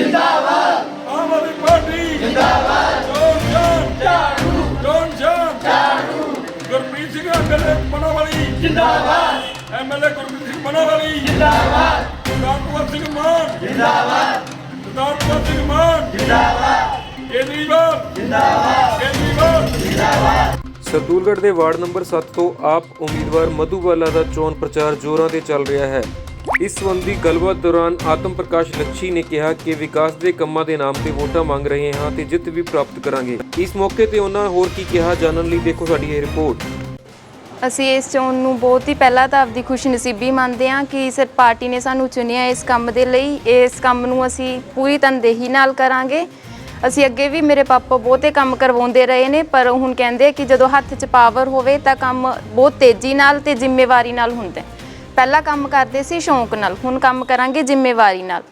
ਜਿੰਦਾਬਾਦ। ਆਮ ਆਦਮੀ ਪਾਰਟੀ। ਜਿੰਦਾਬਾਦ। ਜੋਨ ਜਾਨ। ਝਾੜੂ। ਜੋਨ ਜਾਨ। ਝਾੜੂ। ਗੁਰਪ੍ਰੀਤ ਸਿੰਘ ਐਮਐਲਏ ਮਨੋਵਾਲੀ। ਜਿੰਦਾਬਾਦ। ਐਮਐਲਏ ਗੁਰਪ੍ਰੀਤ ਸਿੰਘ ਮਨੋਵਾਲੀ। ਜਿੰਦਾਬਾਦ। ਸਰਦਾਰ ਸਿੰਘ ਮਾਨ। ਜਿੰਦਾਬਾਦ। ਸਰਦਾਰ ਭਗਵੰਤ ਸਿੰਘ ਮਾਨ। ਜਿੰਦਾਬਾਦ। ਕੇਜਰੀਵਾਲ ਜਿੰਦਾਬਾਦ। ਕੇਜਰੀਵਾਲ ਸਰਦੂਲਗੜ੍ਹ ਦੇ ਵਾਰਡ ਨੰਬਰ 7 ਤੋਂ ਆਪ ਉਮੀਦਵਾਰ ਮਧੂਬਾਲਾ ਦਾ ਚੋਣ ਪ੍ਰਚਾਰ ਜ਼ੋਰਾਂ ਤੇ ਚੱਲ ਰਿਹਾ ਹੈ। ਇਸ ਸੰਬੰਧੀ ਗੱਲਬਾਤ ਦੌਰਾਨ ਆਤਮ ਪ੍ਰਕਾਸ਼ ਲੱਛੀ ਨੇ ਕਿਹਾ ਕਿ ਵਿਕਾਸ ਦੇ ਕੰਮਾਂ ਦੇ ਨਾਮ ਤੇ ਵੋਟਾਂ ਮੰਗ ਰਹੇ ਹਾਂ ਤੇ ਜਿੱਤ ਵੀ ਪ੍ਰਾਪਤ ਕਰਾਂਗੇ। ਇਸ ਮੌਕੇ ਤੇ ਉਹਨਾਂ ਹੋਰ ਕੀ ਕਿਹਾ ਜਾਣਨ ਲਈ ਦੇਖੋ ਸਾਡੀ ਇਹ ਰਿਪੋਰਟ। ਅਸੀਂ ਇਸ ਚੋਣ ਨੂੰ ਬਹੁਤ ਹੀ ਪਹਿਲਾਂ ਤਾਂ ਆਪਦੀ ਖੁਸ਼ਨਸੀਬੀ ਮੰਨਦੇ ਹਾਂ ਕਿ ਇਸ ਪਾਰਟੀ ਨੇ ਸਾਨੂੰ ਚੁਣਿਆ ਇਸ ਕੰਮ ਦੇ ਲਈ। ਇਸ ਕੰਮ ਨੂੰ ਅਸੀਂ ਪੂਰੀ ਤਨਦੇਹੀ ਨਾਲ ਕਰਾਂਗੇ। ਅਸੀਂ ਅੱਗੇ ਵੀ ਮੇਰੇ ਪਾਪਾ ਬਹੁਤੇ ਕੰਮ ਕਰਵਾਉਂਦੇ ਰਹੇ ਨੇ, ਪਰ ਹੁਣ ਕਹਿੰਦੇ ਕਿ ਜਦੋਂ ਹੱਥ 'ਚ ਪਾਵਰ ਹੋਵੇ ਤਾਂ ਕੰਮ ਬਹੁਤ ਤੇਜ਼ੀ ਨਾਲ ਤੇ ਜ਼ਿੰਮੇਵਾਰੀ ਨਾਲ ਹੁੰਦਾ ਹੈ। ਪਹਿਲਾਂ ਕੰਮ ਕਰਦੇ ਸੀ ਸ਼ੌਂਕ ਨਾਲ, ਹੁਣ ਕੰਮ ਕਰਾਂਗੇ ਜ਼ਿੰਮੇਵਾਰੀ ਨਾਲ।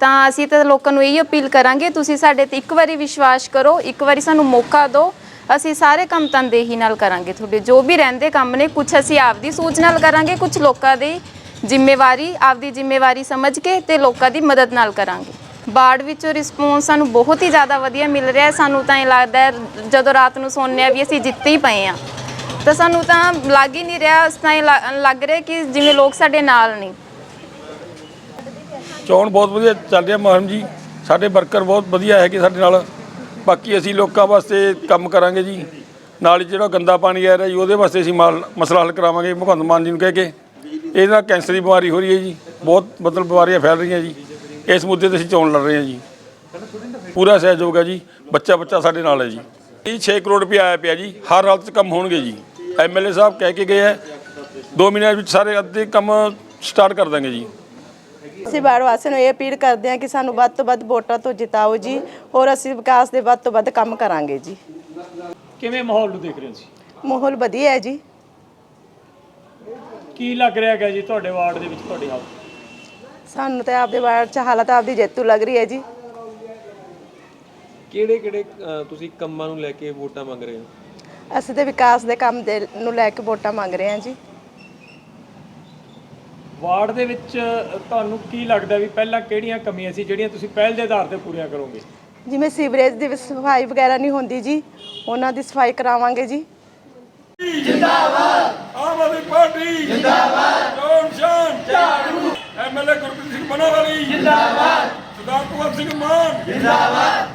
ਤਾਂ ਅਸੀਂ ਤਾਂ ਲੋਕਾਂ ਨੂੰ ਇਹੀ ਅਪੀਲ ਕਰਾਂਗੇ, ਤੁਸੀਂ ਸਾਡੇ ਤੇ ਇੱਕ ਵਾਰੀ ਵਿਸ਼ਵਾਸ ਕਰੋ, ਇੱਕ ਵਾਰੀ ਸਾਨੂੰ ਮੌਕਾ ਦਿਓ, ਅਸੀਂ ਸਾਰੇ ਕੰਮ ਤਨਦੇਹੀ ਨਾਲ ਕਰਾਂਗੇ ਤੁਹਾਡੇ। ਜੋ ਵੀ ਰਹਿੰਦੇ ਕੰਮ ਨੇ ਕੁਝ ਅਸੀਂ ਆਪਦੀ ਸੋਚ ਨਾਲ ਕਰਾਂਗੇ ਕੁਝ ਲੋਕਾਂ ਦੀ ਜ਼ਿੰਮੇਵਾਰੀ, ਆਪਦੀ ਜ਼ਿੰਮੇਵਾਰੀ ਸਮਝ ਕੇ ਤੇ ਲੋਕਾਂ ਦੀ ਮਦਦ ਨਾਲ ਕਰਾਂਗੇ। ਬਾੜ ਵਿੱਚੋਂ ਰਿਸਪੌਂਸ ਸਾਨੂੰ ਬਹੁਤ ਹੀ ਜ਼ਿਆਦਾ ਵਧੀਆ ਮਿਲ ਰਿਹਾ ਸਾਨੂੰ ਤਾਂ ਇਹ ਲੱਗਦਾ ਜਦੋਂ ਰਾਤ ਨੂੰ ਸੌਂਦੇ ਆ ਵੀ ਅਸੀਂ ਜਿੱਤੇ ਹੀ ਪਏ ਆ ਤਾਂ ਸਾਨੂੰ ਤਾਂ ਲੱਗ ਹੀ ਨਹੀਂ ਰਿਹਾ ਇਸ ਤਰ੍ਹਾਂ ਹੀ ਲ- ਲੱਗ ਰਿਹਾ ਕਿ ਜਿਵੇਂ ਲੋਕ ਸਾਡੇ ਨਾਲ ਨੇ। ਚੋਣ ਬਹੁਤ ਵਧੀਆ ਚੱਲ ਰਿਹਾ ਮਹਰਮ ਜੀ। ਸਾਡੇ ਵਰਕਰ ਬਹੁਤ ਵਧੀਆ ਹੈਗੇ ਸਾਡੇ ਨਾਲ। ਬਾਕੀ ਅਸੀਂ ਲੋਕਾਂ ਵਾਸਤੇ ਕੰਮ ਕਰਾਂਗੇ ਜੀ। ਨਾਲ ਹੀ ਜਿਹੜਾ ਗੰਦਾ ਪਾਣੀ ਆ ਰਿਹਾ ਜੀ, ਉਹਦੇ ਵਾਸਤੇ ਅਸੀਂ ਮਾਲ- ਮਸਲਾ ਹੱਲ ਕਰਾਵਾਂਗੇ ਭਗਵੰਤ ਮਾਨ ਜੀ ਨੂੰ ਕਹਿ ਕੇ। ਇਹਦੇ ਨਾਲ ਕੈਂਸਰ ਦੀ ਬਿਮਾਰੀ ਹੋ ਰਹੀ ਹੈ ਜੀ। ਬਹੁਤ ਮਤਲਬ ਬਿਮਾਰੀਆਂ ਫੈਲ ਰਹੀਆਂ ਜੀ। ਇਸ ਮੁੱਦੇ ਤੇ ਅਸੀਂ ਚੋਣ ਲੜ ਰਹੇ ਹਾਂ ਜੀ। ਪੂਰਾ ਸਹਿਯੋਗ ਹੈ ਜੀ। ਬੱਚਾ ਬੱਚਾ ਸਾਡੇ ਨਾਲ ਹੈ ਜੀ। ਇਹ 6 ਕਰੋੜ ਰੁਪਏ ਆਇਆ ਪਿਆ ਜੀ। ਹਰ ਹਾਲਤ 'ਚ ਕੰਮ ਹੋਣਗੇ ਜੀ। ਐਮਐਲਏ ਸਾਹਿਬ ਕਹਿ ਕੇ ਗਏ ਹੈ। 2 ਮਹੀਨਿਆਂ ਵਿੱਚ ਸਾਰੇ ਅੱਧੇ ਕੰਮ ਸਟਾਰਟ ਕਰ ਦਾਂਗੇ ਜੀ। ਅਸੀਂ ਬਾੜ ਵਾਸੀਆਂ ਨੂੰ ਇਹ ਅਪੀਲ ਕਰਦੇ ਹਾਂ ਕਿ ਸਾਨੂੰ ਵੱਧ ਤੋਂ ਵੱਧ ਵੋਟਾਂ ਤੋਂ ਜਿਤਾਓ ਜੀ ਔਰ ਅਸੀਂ ਵਿਕਾਸ ਦੇ ਵੱਧ ਤੋਂ ਵੱਧ ਕੰਮ ਕਰਾਂਗੇ ਜੀ। ਕਿਵੇਂ ਮਾਹੌਲ ਨੂੰ ਦੇਖ ਰਹੇ ਹੋ ਜੀ ਮਾਹੌਲ ਵਧੀਆ ਹੈ ਜੀ। ਕੀ ਲੱਗ ਰਿਹਾ ਹੈਗਾ ਜੀ ਤੁਹਾਡੇ ਵਾਰਡ ਦੇ ਵਿੱਚ ਤੁਹਾਡੀ ਹਾਲਤ ਸਾਨੂੰ ਤਾਂ ਆਪਦੇ ਵਾਰਡ 'ਚ ਹਾਲਤ ਆਪਦੀ ਜੇਤੂ ਲੱਗ ਰਹੀ ਹੈ ਜੀ। ਕਿਹੜੇ ਕਿਹੜੇ ਤੁਸੀਂ ਕੰਮਾਂ ਨੂੰ ਲੈ ਕੇ ਵੋਟਾਂ ਮੰਗ ਰਹੇ ਹੋ? ਅਸੀਂ ਤੇ ਵਿਕਾਸ ਦੇ ਕੰਮ ਦੇ ਨੂੰ ਲੈ ਕੇ ਵੋਟਾਂ ਮੰਗ ਰਹੇ ਹਾਂ ਜੀ। ਵਾਰਡ ਦੇ ਵਿੱਚ ਤੁਹਾਨੂੰ ਕੀ ਲੱਗਦਾ ਵੀ ਪਹਿਲਾਂ ਕਿਹੜੀਆਂ ਕਮੀਆਂ ਸੀ ਜਿਹੜੀਆਂ ਤੁਸੀਂ ਪਹਿਲ ਦੇ ਆਧਾਰ ਤੇ ਪੂਰੀਆਂ ਕਰੋਗੇ? ਜਿਵੇਂ ਸੀਵਰੇਜ ਦੀ ਸਫ਼ਾਈ ਵਗੈਰਾ ਨਹੀਂ ਹੁੰਦੀ ਜੀ ਉਹਨਾਂ ਦੀ ਸਫ਼ਾਈ ਕਰਾਵਾਂਗੇ ਜੀ। ਆਮ ਆਦਮੀ ਪਾਰਟੀ। ਜਿੰਦਾਬਾਦ। ਜੋਨ ਸ਼ਾਨ ਝਾੜੂ। ਐਮਐਲਏ ਗੁਰਪ੍ਰੀਤ ਸਿੰਘ ਮਨੋਵਾਲੀ ਜਿੰਦਾਬਾਦ। ਸਰਦਾਰ ਭਗਵੰਤ ਸਿੰਘ ਮਾਨ। ਜਿੰਦਾਬਾਦ।